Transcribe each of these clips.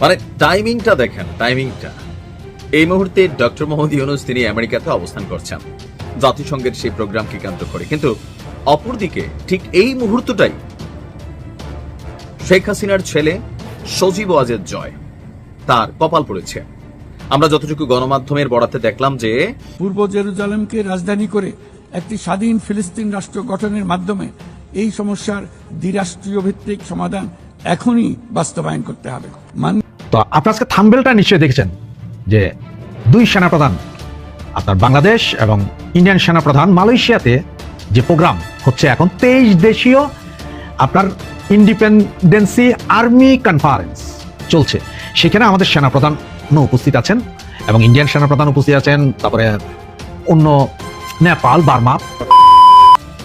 মানে টাইমিংটা দেখেন টাইমিংটা এই মুহূর্তে ডক্টর মোহাম্মদ ইউনুস তিনি আমেরিকাতে অবস্থান করছেন। জাতিসংঘের সেই প্রোগ্রামকে কেন্দ্র করে। কিন্তু অপরদিকে ঠিক এই মুহূর্তটাই শেখ হাসিনার ছেলে সজীব ওয়াজেদ জয়, তার কপাল পড়েছে। আমরা যতটুকু গণমাধ্যমের বরাতে দেখলাম যে পূর্ব জেরুজালেমকে রাজধানী করে একটি স্বাধীন ফিলিস্তিন রাষ্ট্র গঠনের মাধ্যমে এই সমস্যার দ্বিরাষ্ট্রীয় ভিত্তিক সমাধান এখনই বাস্তবায়ন করতে হবে। মান তো আপনার আজকে থাম্বেলটা নিশ্চয়ই দেখেছেন, যে দুই সেনাপ্রধান, আপনার বাংলাদেশ এবং ইন্ডিয়ান সেনাপ্রধান মালয়েশিয়াতে যে প্রোগ্রাম হচ্ছে এখন তেইশ দেশীয়, আপনার ইন্ডিপেন্ডেন্সি আর্মি কনফারেন্স চলছে। সেখানে আমাদের সেনাপ্রধান উপস্থিত আছেন এবং ইন্ডিয়ান সেনাপ্রধান উপস্থিত আছেন, তারপরে অন্য নেপাল, বার্মা।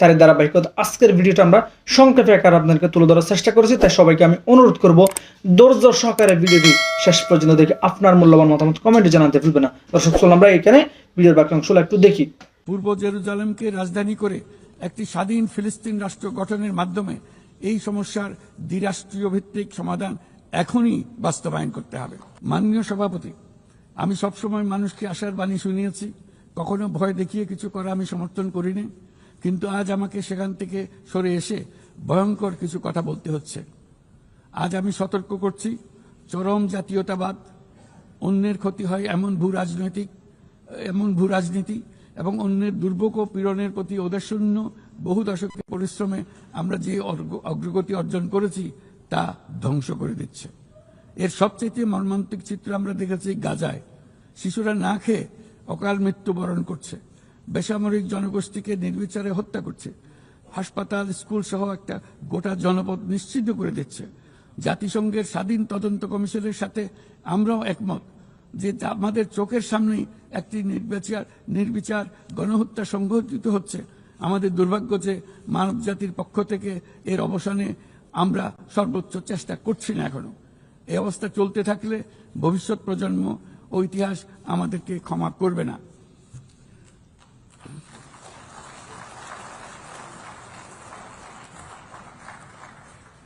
তার ধারাবাহিকতা। আজকের ভিডিওটা আমরা সংক্ষেপে আকার আপনাদেরকে তুলে ধরার চেষ্টা করেছি, তাই সবাইকে আমি অনুরোধ করব, ধৈর্য সহকারে ভিডিওটি শেষ পর্যন্ত দেখে আপনার মূল্যবান মতামত কমেন্টে জানাতে ভুলবেন না। দর্শক, চলুন আমরা এখানে ভিডিওর বাকি অংশগুলো একটু দেখি। পূর্ব জেরুজালেমকে রাজধানী করে একটি স্বাধীন ফিলিস্তিন রাষ্ট্র গঠনের মাধ্যমে এই সমস্যার দ্বিরাষ্ট্রীয় ভিত্তিক সমাধান এখনই বাস্তবায়ন করতে হবে। মাননীয় সভাপতি, আমি সবসময় মানুষকে আশার বাণী শুনিয়েছি, কখনো ভয় দেখিয়ে কিছু করা আমি সমর্থন করিনি। কিন্তু আজ আমাকে সেখান থেকে সরে এসে ভয়ঙ্কর কিছু কথা বলতে হচ্ছে। আজ আমি সতর্ক করছি, চরম জাতীয়তাবাদ, অন্যের ক্ষতি হয় এমন ভূ রাজনৈতিক, এমন ভূ রাজনীতি এবং অন্যের দুর্ভোগ ও পীড়নের প্রতি ওদেশূন্য বহু দশকের পরিশ্রমে আমরা যে অগ্রগতি অর্জন করেছি তা ধ্বংস করে দিচ্ছে। এর সবচেয়ে মর্মান্তিক চিত্র আমরা দেখেছি গাজায়। শিশুরা না খেয়ে অকাল মৃত্যুবরণ করছে। বেসামরিক জনগোষ্ঠীকে নির্বিচারে হত্যা করছে। হাসপাতাল স্কুল সহ একটা গোটা জনপদ নিশ্চিত করে দিচ্ছে। জাতিসংঘের স্বাধীন তদন্ত কমিশনের সাথে আমরাও একমত যে আমাদের চোখের সামনেই একটি নির্বিচার নির্বিচার গণহত্যা সংঘটিত হচ্ছে। আমাদের দুর্ভাগ্য যে মানব জাতির পক্ষ থেকে এর অবসানে আমরা সর্বোচ্চ চেষ্টা করছি না এখনও। এই অবস্থা চলতে থাকলে ভবিষ্যৎ প্রজন্ম ও ইতিহাস আমাদেরকে ক্ষমা করবে না।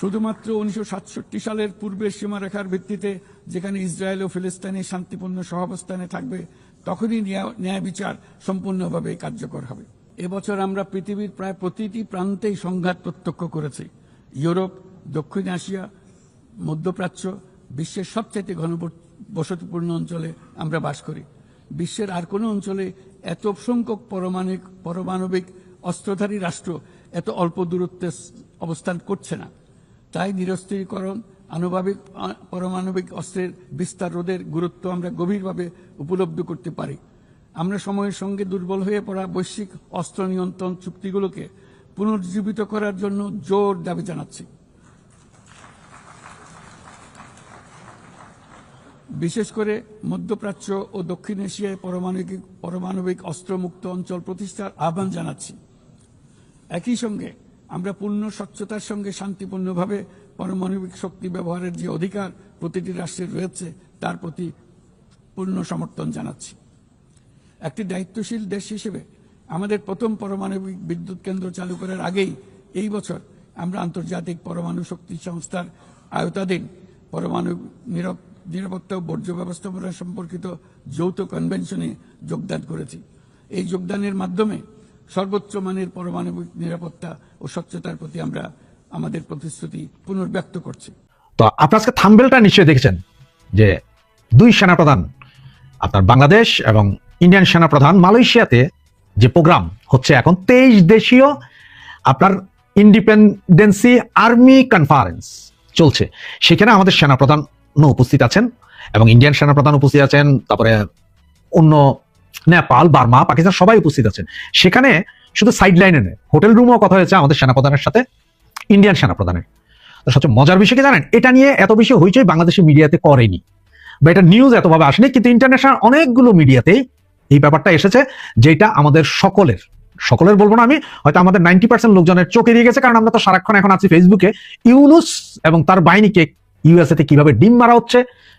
শুধুমাত্র উনিশশো সাতষট্টি সালের পূর্বের সীমারেখার ভিত্তিতে যেখানে ইসরায়েল ও ফিলিস্তিনি শান্তিপূর্ণ সহাবস্থানে থাকবে, তখনই ন্যায়- বিচার সম্পূর্ণভাবে কার্যকর হবে। এবছর আমরা পৃথিবীর প্রায় প্রতিটি প্রান্তেই সংঘাত প্রত্যক্ষ করেছি। ইউরোপ, দক্ষিণ এশিয়া, মধ্যপ্রাচ্য, বিশ্বের সবচেয়ে ঘনবসতিপূর্ণ অঞ্চলে আমরা বাস করি। বিশ্বের আর কোনো অঞ্চলে এত সংখ্যক পরমাণবিক পরমাণবিক অস্ত্রধারী রাষ্ট্র এত অল্প দূরত্বে অবস্থান করছে না। তাই নিরস্ত্রীকরণ, আনুভাবিক পারমাণবিক অস্ত্রের বিস্তার রোধের গুরুত্ব আমরা গভীরভাবে উপলব্ধি করতে পারি। আমরা সময়ের সঙ্গে দুর্বল হয়ে পড়া বৈশ্বিক অস্ত্র নিয়ন্ত্রণ চুক্তিগুলোকে পুনর্জীবিত করার জন্য জোর দাবি জানাচ্ছি। বিশেষ করে মধ্যপ্রাচ্য ও দক্ষিণ এশিয়ায় পারমাণবিক পারমাণবিক অস্ত্রমুক্ত অঞ্চল প্রতিষ্ঠার আহ্বান জানাচ্ছি। একই সঙ্গে আমরা পূর্ণ স্বচ্ছতার সঙ্গে শান্তিপূর্ণভাবে পারমাণবিক শক্তি ব্যবহারের যে অধিকার প্রতিটি রাষ্ট্রের রয়েছে, তার প্রতি পূর্ণ সমর্থন জানাচ্ছি। একটি দায়িত্বশীল দেশ হিসেবে আমাদের প্রথম পারমাণবিক বিদ্যুৎ কেন্দ্র চালু করার আগেই এই বছর আমরা আন্তর্জাতিক পরমাণু শক্তি সংস্থার আয়তাধীন পরমাণু নিরাপ- নিরাপত্তা ও বর্জ্য ব্যবস্থাপনা সম্পর্কিত যৌথ কনভেনশনে যোগদান করেছি। এই যোগদানের মাধ্যমে সর্বোচ্চ মানের পারমাণবিক নিরাপত্তা ও স্বচ্ছতার প্রতি আমরা আমাদের প্রতিশ্রুতি পুনর্ব্যক্ত করছি। তো আপনার আজকে থাম্বেলটা নিশ্চয়ই দেখেছেন যে দুই সেনাপ্রধান, আপনার বাংলাদেশ এবং ইন্ডিয়ান সেনাপ্রধান মালয়েশিয়াতে যে প্রোগ্রাম হচ্ছে এখন তেইশ দেশীয় আপনার ইন্ডিপেন্ডেন্সি আর্মি কনফারেন্স চলছে। সেখানে আমাদের সেনাপ্রধান উপস্থিত আছেন এবং ইন্ডিয়ান সেনাপ্রধান উপস্থিত আছেন, তারপরে অন্য নেপাল, বার্মা, পাকিস্তান সবাই উপস্থিত আছেন। সেখানে শুধু সাইড লাইনে নেই হোটেল রুমও কথা হয়েছে আমাদের সেনাপ্রধানের সাথে ইন্ডিয়ান সেনাপ্রধানের। সবচেয়ে মজার বিষয় কি জানেন? এটা নিয়ে এত বেশি হইচই বাংলাদেশের মিডিয়াতে করেনি। বা এটা নিউজ এতভাবে আসেনি, কিন্তু ইন্টারন্যাশনাল অনেকগুলো মিডিয়াতেই এই ব্যাপারটা এসেছে, যেটা আমাদের সকলের সকলের বলব না আমি, হয়তো আমাদের নাইনটি পার্সেন্ট লোকজনের চোখে দিয়ে গেছে, কারণ আমরা তো সারাক্ষণ এখন আছি ফেসবুকে ইউনুস এবং তার বাহিনীকে ইউএসএ তে কীভাবে ডিম মারা হচ্ছে,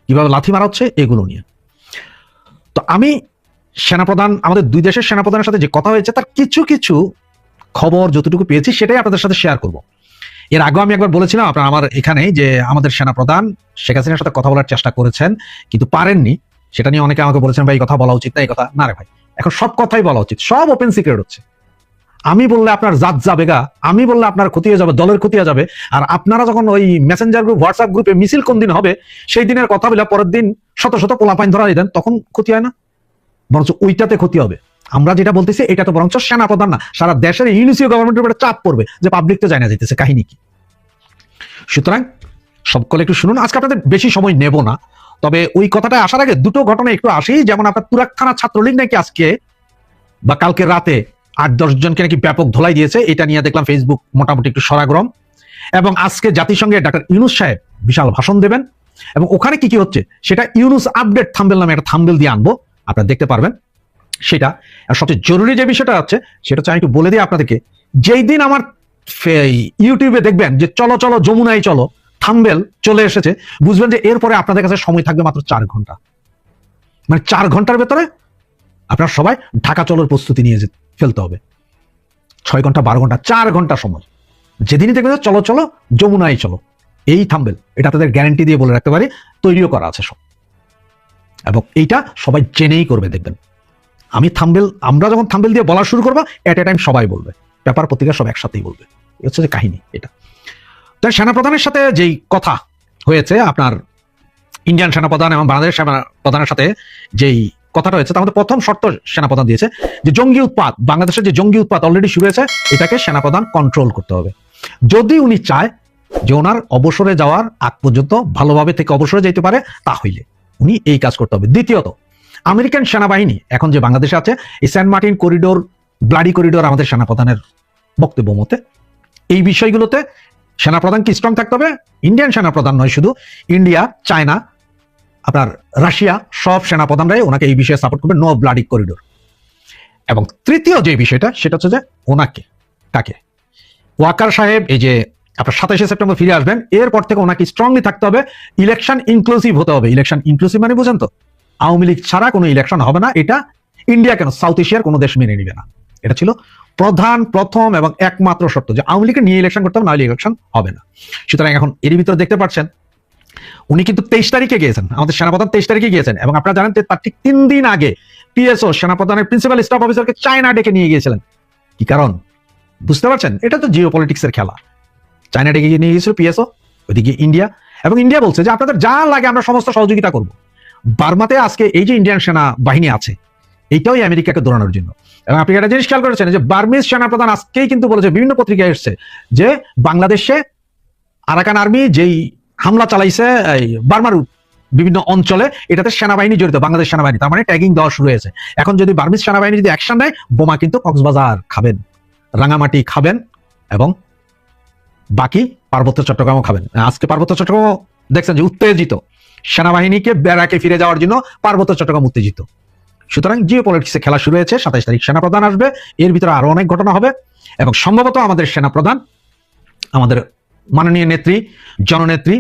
কীভাবে লাথি মারা হচ্ছে, এগুলো নিয়ে। তো আমি সেনাপ্রধান, আমাদের দুই দেশের সেনাপ্রধানের সাথে যে কথা হয়েছে, তার কিছু কিছু খবর যতটুকু পেয়েছি, সেটাই আপনাদের সাথে শেয়ার করব। এর আগেও আমি একবার বলেছিলাম, আপনার আমার এখানে যে আমাদের সেনাপ্রধান শেখ হাসিনার সাথে কথা বলার চেষ্টা করেছেন, কিন্তু পারেননি। সেটা নিয়ে অনেকে আমাকে বলেছেন, ভাই, এই কথা বলা উচিত না, এই কথা না রে ভাই। এখন সব কথাই বলা উচিত, সব ওপেন সিক্রেট হচ্ছে। আমি বললে আপনার জাত যাবে গা, আমি বললে আপনার ক্ষতি হয়ে যাবে, দলের ক্ষতি হয়ে যাবে, আর আপনারা যখন ওই মেসেঞ্জার গ্রুপ হোয়াটসঅ্যাপ গ্রুপে মিছিল কোন দিন হবে, সেই দিনের কথা বলে পরের দিন শত শত পোলাপাইন ধরা দেন, তখন ক্ষতি হয় না? বরঞ্চ ওইটাতে ক্ষতি হবে। আমরা যেটা বলতেছি, এটা তো বরঞ্চ সেনাপ্রধান না, সারা দেশের ইউনিসিও গভর্নমেন্টের উপরে চাপ পড়বে যে পাবলিক তো জানা যাইতেছে কাহিনী কি? সুতরাং সকলে একটু শুনুন, আজকে আপনাদের বেশি সময় নেব না, তবে ওই কথাটা আসার আগে দুটো ঘটনা একটু আসি, যেমন আপনার তুরাক থানা ছাত্রলীগ নাকি আজকে বা কালকে রাতে আট দশ জনকে নাকি ব্যাপক ধোলাই দিয়েছে, এটা নিয়ে দেখলাম ফেসবুক মোটামুটি একটু সরাগরম। এবং আজকে জাতিসংঘে ডাক্তার ইউনুস সাহেব বিশাল ভাষণ দেবেন, এবং ওখানে কি কি হচ্ছে, সেটা ইউনুস আপডেট থাম্বেল নামে একটা থাম্বেল দিয়ে আনব। আপনারা দেখতে পারবেন। সেটা, আর সবচেয়ে জরুরি যে বিষয়টা আছে, সেটা হচ্ছে একটু বলে দিই আপনাদেরকে, যেই দিন আমার ইউটিউবে দেখবেন যে চলো চলো, যমুনায় চলো, থাম্বেল চলে এসেছে, বুঝবেন যে এরপরে আপনাদের কাছে সময় থাকবে মাত্র চার ঘণ্টা। মানে চার ঘণ্টার ভেতরে আপনার সবাই ঢাকা চলোর প্রস্তুতি নিয়ে ফেলতে হবে। ছয় ঘণ্টা, বারো ঘণ্টা, চার ঘণ্টা সময়। যেদিনই দেখবেন চলো চলো, যমুনায় চলো, এই থাম্বেল, এটা তাদের গ্যারান্টি দিয়ে বলে রাখতে পারি, তৈরিও করা আছে সব। এবং এইটা সবাই জেনেই করবে, দেখবেন। আমি থাম্বেল আমরা যখন থাম্বেল দিয়ে বলা শুরু করব এট এ টাইম সবাই বলবে। পেপার পত্রিকা সব একসাথেই বলবে। এই হচ্ছে যে কাহিনী এটা। তাই সেনাপ্রধানের সাথে যেই কথা হয়েছে, আপনার ইন্ডিয়ান সেনাপ্রধান এবং বাংলাদেশ সেনাপ্রধানের সাথে যেই কথাটা হয়েছে, তার মধ্যে প্রথম শর্ত সেনাপ্রধান দিয়েছে যে জঙ্গি উৎপাত, বাংলাদেশের যে জঙ্গি উৎপাত অলরেডি শুরু হয়েছে, এটাকে সেনাপ্রধান কন্ট্রোল করতে হবে। যদি উনি চায় যে ওনার অবসরে যাওয়ার আগ পর্যন্ত ভালোভাবে থেকে অবসরে যেতে পারে, তা হইলে। উনি এই কাজ করতে হবে। দ্বিতীয়ত, আমেরিকান সেনাবাহিনী, এখন যে বাংলাদেশে আছে, এই saint Martin corridor, bloody corridor আমাদের সেনাপ্রধানের বক্তব্য মতে, এই বিষয়গুলোতে সেনাপ্রধান কি স্ট্রং থাকতে হবে? ইন্ডিয়ান সেনাপ্রধান নয় শুধু ইন্ডিয়া চায়না আপনার রাশিয়া, সব সেনাপ্রধানরাই ওনাকে এই বিষয়ে সাপোর্ট করবে নো ব্লাডি করিডোর এবং তৃতীয় যে বিষয়টা, সেটা হচ্ছে যে ওনাকে, কাকে? ওয়াকার সাহেব, এই যে আপনার সাতাশে সেপ্টেম্বর ফিরে আসবেন। এরপর থেকে ওনাকে স্ট্রংলি থাকতে হবে। ইলেকশন ইনক্লুসিভ হতে হবে। ইলেকশন ইনক্লুসিভ মানে বুঝেন তো, আওয়ামী লীগ ছাড়া কোনো ইলেকশন হবে না। এটা ইন্ডিয়া কেন? সাউথ এশিয়ার কোনো দেশ মেনে নিবে না। এটা ছিল প্রধান, প্রথম এবং একমাত্র শর্ত যে আওয়ামী লীগকে নিয়ে ইলেকশন করতে হবে, নাহলে ইলেকশন হবে না। সুতরাং এখন এর ভিতরে দেখতে পাচ্ছেন, উনি কিন্তু তেইশ তারিখে গিয়েছেন। আমাদের সেনাপ্রধান তেইশ তারিখে গিয়েছেন এবং আপনারা জানেন যে তার ঠিক তিন দিন আগে পিএসও সেনাপ্রধানের প্রিন্সিপাল স্টাফ অফিসারকে চায়না ডেকে নিয়ে গিয়েছিলেন। কি কারণ? বুঝতে পারছেন? এটা তো জিও পলিটিক্সের খেলা। চায়না ডেকে নিয়ে গিয়েছিল পিএসও ওইদিকে ইন্ডিয়া এবং ইন্ডিয়া বলছে যে আপনাদের যা লাগে আমরা সমস্ত সহযোগিতা করব। বার্মাতে আজকে এই যে ইন্ডিয়ান সেনা বাহিনী আছে এইটাও এই আমেরিকাকে দৌড়ানোর জন্য। এবং আপনি একটা জিনিস খেয়াল করেছেন, যে বার্মিজ সেনাপ্রধান আজকেই কিন্তু বলেছে, বিভিন্ন পত্রিকায় এসছে, যে বাংলাদেশে আরাকান আর্মি যেই হামলা চালাইছে, এই বার্মার বিভিন্ন অঞ্চলে, এটাতে সেনাবাহিনী জড়িত, বাংলাদেশ সেনাবাহিনী, তার মানে ট্যাগিং দেওয়া শুরু হয়েছে। এখন যদি বার্মিজ সেনাবাহিনী যদি অ্যাকশন নেয়, বোমা কিন্তু কক্সবাজার খাবেন, রাঙামাটি খাবেন, এবং বাকি পার্বত্য চট্টগ্রামও খাবেন। আজকে পার্বত্য চট্টগ্রাম দেখছেন যে উত্তেজিত। সেনাবাহিনীকে ব্যারাকে ফিরে যাওয়ার জন্য পার্বত্য চট্টগ্রাম উত্তেজিত। সুতরাং জিও পলিটিক্সে খেলা শুরু হয়েছে, সাতাইশ তারিখ সেনাপ্রধান আসবে। এর ভিতরে আরও অনেক ঘটনা হবে এবং সম্ভবত আমাদের সেনাপ্রধান, আমাদের মাননীয় নেত্রী, জননেত্রী,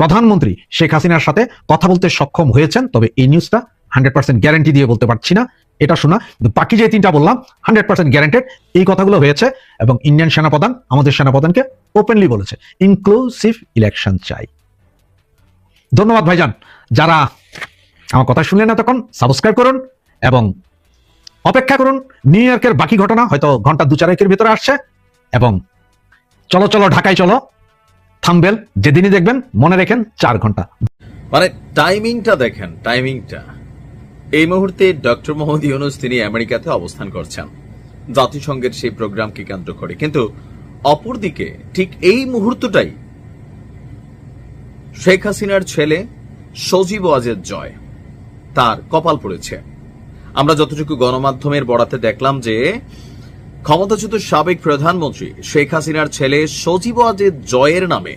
প্রধানমন্ত্রী শেখ হাসিনার সাথে কথা বলতে সক্ষম হয়েছেন। তবে এই নিউজটা হান্ড্রেড পার্সেন্ট গ্যারান্টি দিয়ে বলতে পারছি না। এটা শোনা, কিন্তু বাকি যে তিনটা বললাম হান্ড্রেড পার্সেন্ট গ্যারান্টেড এই কথাগুলো হয়েছে এবং ইন্ডিয়ান সেনাপ্রধান আমাদের সেনাপ্রধানকে ওপেনলি বলেছে ইনক্লুসিভ ইলেকশন চাই। ধন্যবাদ ভাইজান, যারা আমার কথা শুনলেন না তখন সাবস্ক্রাইব করুন এবং অপেক্ষা করুন নিউ ইয়র্কের বাকি ঘটনা হয়তো ঘণ্টা দু চারেকের ভিতরে আসছে এবং চলো চলো, ঢাকায় চলো, থামবেল, যেদিনই দেখবেন, মনে রেখেন চার ঘণ্টা। মানে টাইমিংটা দেখেন টাইমিংটা এই মুহূর্তে ডক্টর মোহাম্মদ ইউনুস তিনি আমেরিকাতে অবস্থান করছেন। জাতিসংঘের সেই প্রোগ্রামকে কেন্দ্র করে। কিন্তু অপরদিকে ঠিক এই মুহূর্তটাই শেখ হাসিনার ছেলে সজীব ওয়াজেদ জয়, তার কপাল পড়েছে। আমরা যতটুকু গণমাধ্যমের বরাতে দেখলাম যে ক্ষমতাচ্যুত সাবেক প্রধানমন্ত্রী শেখ হাসিনার ছেলে সজীব ওয়াজেদ জয়ের নামে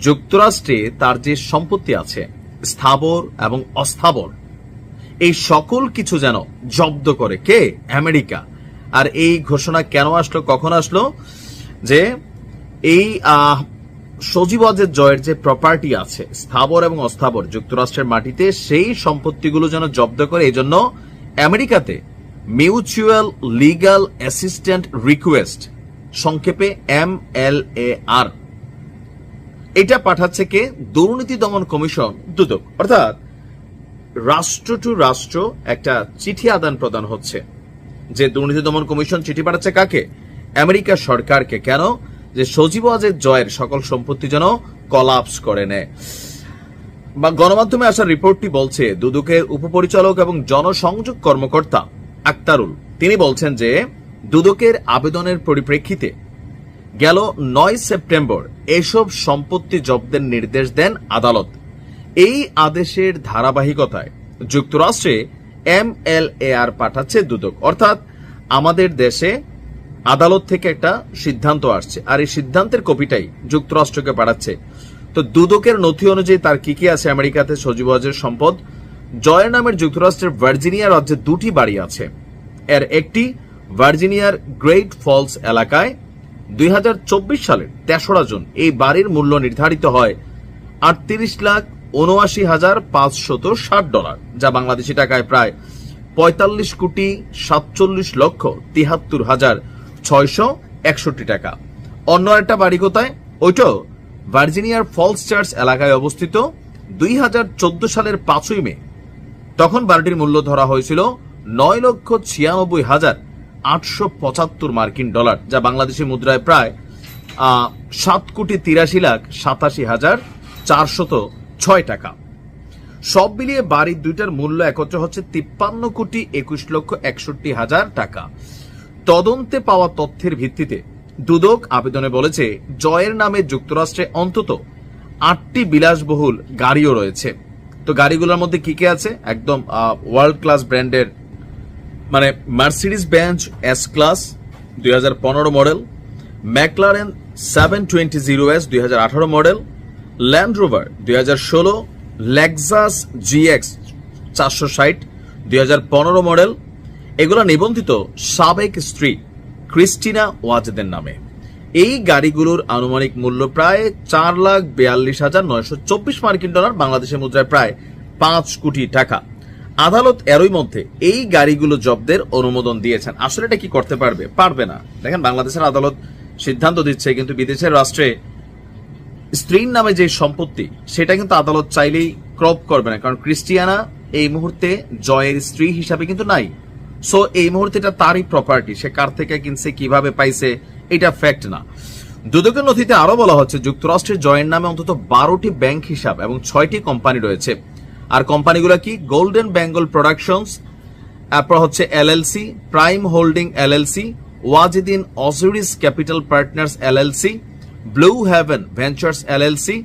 যুক্তরাষ্ট্রে তার যে সম্পত্তি আছে, স্থাবর এবং অস্থাবর এই সকল কিছু যেন জব্দ করে কে? আমেরিকা। আর এই ঘোষণা কেন আসলো কখন আসলো? যে এই আহ, সজীব জয়ের যে প্রপার্টি আছে স্থাবর এবং অস্থাবর যুক্তরাষ্ট্রের মাটিতে সেই সম্পত্তিগুলো যেন জব্দ করে এই জন্য আমেরিকাতে মিউচুয়াল লিগাল অ্যাসিস্ট্যান্ট রিকোয়েস্ট সংক্ষেপে এম এল এ আর। এটা পাঠাচ্ছে কে? দুর্নীতি দমন কমিশন দুদক। অর্থাৎ রাষ্ট্র টু রাষ্ট্র একটা চিঠি আদান প্রদান হচ্ছে। যে দুর্নীতি দমন কমিশন চিঠি পাঠাচ্ছে কাকে? আমেরিকা সরকারকে। কেন? যে সজীব আজের জয়ের সকল সম্পত্তি যেন কলাপস করে নেয়। বা গণমাধ্যমে আসা রিপোর্টটি বলছে দুদকের উপপরিচালক এবং জনসংযোগ কর্মকর্তা আক্তারুল। তিনি বলছেন যে, দুদকের আবেদনের পরিপ্রেক্ষিতে গেল নয় সেপ্টেম্বর এসব সম্পত্তি জব্দের নির্দেশ দেন আদালত। এই আদেশের ধারাবাহিকতায় যুক্তরাষ্ট্রে এম এল এ আর পাঠাচ্ছে দুদক। অর্থাৎ আমাদের দেশে আদালত থেকে একটা সিদ্ধান্ত আসছে। আর এই সিদ্ধান্তের কপিটাই যুক্তরাষ্ট্রকে পাঠাচ্ছে। তো দুদকের নথি অনুযায়ী তার কি কি আছে আমেরিকাতে? সজীব সম্পদ। জয়ের নামের যুক্তরাষ্ট্রের ভার্জিনিয়া রাজ্যে দুটি বাড়ি আছে। এর একটি ভার্জিনিয়ার গ্রেট ফলস এলাকায় দুই হাজার চব্বিশ সালের তেসরা জুন এই বাড়ির মূল্য নির্ধারিত হয় আটত্রিশ লাখ উনআশি হাজার পাঁচশত ষাট ডলার, যা বাংলাদেশি টাকায় প্রায় পঁয়তাল্লিশ কোটি সাতচল্লিশ লক্ষ তিহাত্তর হাজার ছয়শো একষট্টি টাকা। অন্য একটা বাড়ি কোথায়? ওইটাও ভার্জিনিয়ার ফলস চার্চ এলাকায় অবস্থিত দুই হাজার চোদ্দ সালের পাঁচই মে। তখন বাড়িটির মূল্য ধরা হয়েছিল নয় লক্ষ ছিয়ানব্বই হাজার আটশো পঁচাত্তর মার্কিন ডলার, যা বাংলাদেশি মুদ্রায় প্রায় সাত কোটি তিরাশি লাখ সাতাশি হাজার চারশত ছয় টাকা। সব মিলিয়ে বাড়ির দুইটার মূল্য একত্র হচ্ছে তিপ্পান্ন কোটি একুশ লক্ষ একষট্টি হাজার টাকা। তদন্তে পাওয়া তথ্যের ভিত্তিতে দুদক আবেদনে বলেছে, জয়ের নামে যুক্তরাষ্ট্রে অন্তত আটটি বিলাসবহুল গাড়িও রয়েছে। তো গাড়িগুলোর মধ্যে কি কি আছে? একদম ওয়ার্ল্ড ক্লাস ব্র্যান্ডের মানে মার্সিডিস বেঞ্চ এস ক্লাস দুই হাজার পনেরো model McLaren seven twenty zero S দুই হাজার আঠারো মডেল ল্যান্ড রোভার দুই হাজার ষোলো লেক্সাস জিএক্স চারশো ষাট, দুই মডেল এগুলো নিবন্ধিত সাবেক স্ত্রী ক্রিস্টিনা ওয়াজেদের নামে। এই গাড়িগুলোর আনুমানিক মূল্য প্রায় চার লাখ বিয়াল্লিশ হাজার নয়শো চব্বিশ মার্কিন ডলার, বাংলাদেশের মুদ্রায় প্রায় পাঁচ কোটি টাকা। আদালত এরই মধ্যে এই গাড়িগুলো জব্দের অনুমোদন দিয়েছেন। আসলে এটা কি করতে পারবে? পারবে না। দেখেন, বাংলাদেশের আদালত সিদ্ধান্ত দিচ্ছে, কিন্তু বিদেশের রাষ্ট্রে স্ত্রীর নামে যে সম্পত্তি, সেটা কিন্তু আদালত চাইলেই ক্রপ করবে না। কারণ ক্রিস্টিয়ানা এই মুহূর্তে জয়ের স্ত্রী হিসাবে কিন্তু নাই। সো এই মুহূর্তে এটা তারই প্রপার্টি সে কার থেকে কিনছে, কীভাবে পাইছে, এটা ফ্যাক্ট না। দুদকের নথিতে আরও বলা হচ্ছে, যুক্তরাষ্ট্রের জয়ের নামে অন্তত বারোটি ব্যাংক হিসাব এবং ছয়টি কোম্পানি রয়েছে। আর কোম্পানিগুলো কি? গোল্ডেন বেঙ্গল প্রোডাকশনস তারপর হচ্ছে এলএলসি প্রাইম হোল্ডিং এলএলসি ওয়াজিদিন অজুরিস capital partners LLC blue haven ventures LLC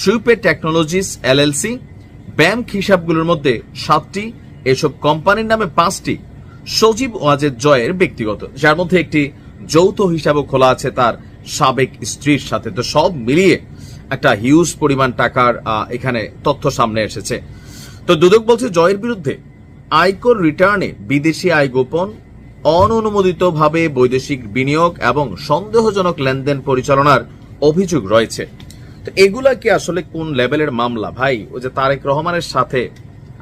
ট্রুপে technologies LLC bank হিসাবগুলোর মধ্যে সাতটি, এসব কোম্পানির নামে পাঁচটি সজীব ওয়াজেদ জয়ের ব্যক্তিগত, যার মধ্যে একটি যৌথ হিসাবও খোলা আছে তার সাবেক স্ত্রীর সাথে। তো সব মিলিয়ে একটা হিউজ পরিমাণ টাকার এখানে তথ্য সামনে এসেছে। তো দুদক বলছে জয়ের বিরুদ্ধে আয়কর রিটার্নে বিদেশি আয় গোপন, অননুমোদিতভাবে বৈদেশিক বিনিয়োগ এবং সন্দেহজনক লেনদেন পরিচালনার অভিযোগ রয়েছে। তো এগুলা কি আসলে কোন লেভেলের মামলা? ভাই ওই যে তারেক রহমানের সাথে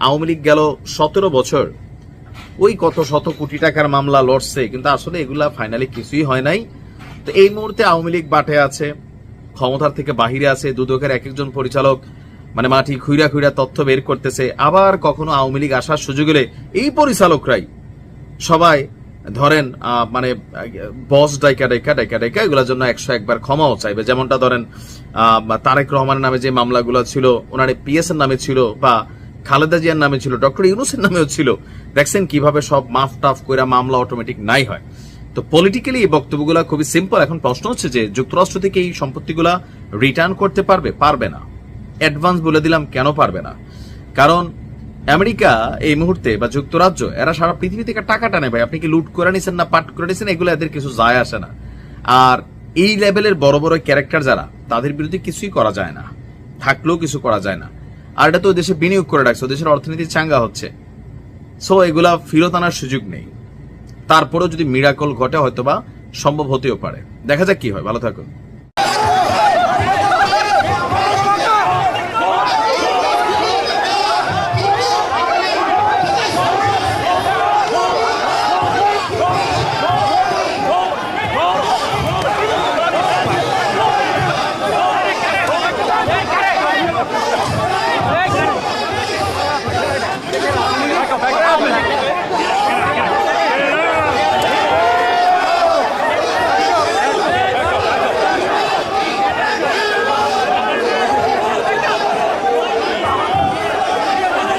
আওয়ামী লীগ গেল সতেরো বছর। ওই কত শত কোটি টাকার মামলা লড়ছে, কিন্তু আসলে এগুলা ফাইনালি কিছুই হয় নাই। তো এই মুহূর্তে আওয়ামী লীগ বাটে আছে, ক্ষমতার থেকে বাহিরে আছে, দুদকের এক একজন পরিচালক মানে মাটি খুইরা খুইরা তথ্য বের করতেছে। আবার কখনো আওয়ামী লীগ আসার সুযোগ এলে এই পরিচালকরাই সবাই ধরেন মানে বস ডাইকা ডাইকা ডাইকা ডাইকা এগুলোর জন্য একশো একবার ক্ষমাও চাইবে। যেমনটা ধরেন তারেক রহমানের নামে যে মামলাগুলো ছিল ওনার পিএস এর নামে ছিল, বা খালেদা জিয়ার নামে ছিল, ডক্টর ইউনুসের নামেও ছিল, দেখছেন কীভাবে সব মাফ টাফ কইরা মামলা অটোমেটিক নাই হয়। তো পলিটিক্যালি এই বক্তব্যগুলো খুবই সিম্পল এখন প্রশ্ন হচ্ছে যে, যুক্তরাষ্ট্র থেকে এই সম্পত্তিগুলা রিটার্ন করতে পারবে পারবে না। অ্যাডভান্স বলে দিলাম, কেন পারবে না? কারণ আমেরিকা এই মুহূর্তে বা যুক্তরাজ্য, এরা সারা পৃথিবী থেকে টাকা টানে ভাই। আপনি কি লুট করে নিছেন না পাট করে নিছেন? এগুলো এদের কিছু যায় আসে না। আর এই লেভেলের বড় বড় ক্যারেক্টার যারা, তাদের বিরুদ্ধে কিছুই করা যায় না। থাকলেও কিছু করা যায় না। আর এটা তো দেশে বিনিয়োগ করে রাখছে দেশের অর্থনীতি চাঙ্গা হচ্ছে। সো এগুলা ফিরত আনার সুযোগ নেই। তারপরেও যদি মিরাকল ঘটে, হয়তোবা সম্ভব হতেও পারে। দেখা যাক কি হয়। ভালো থাকুন।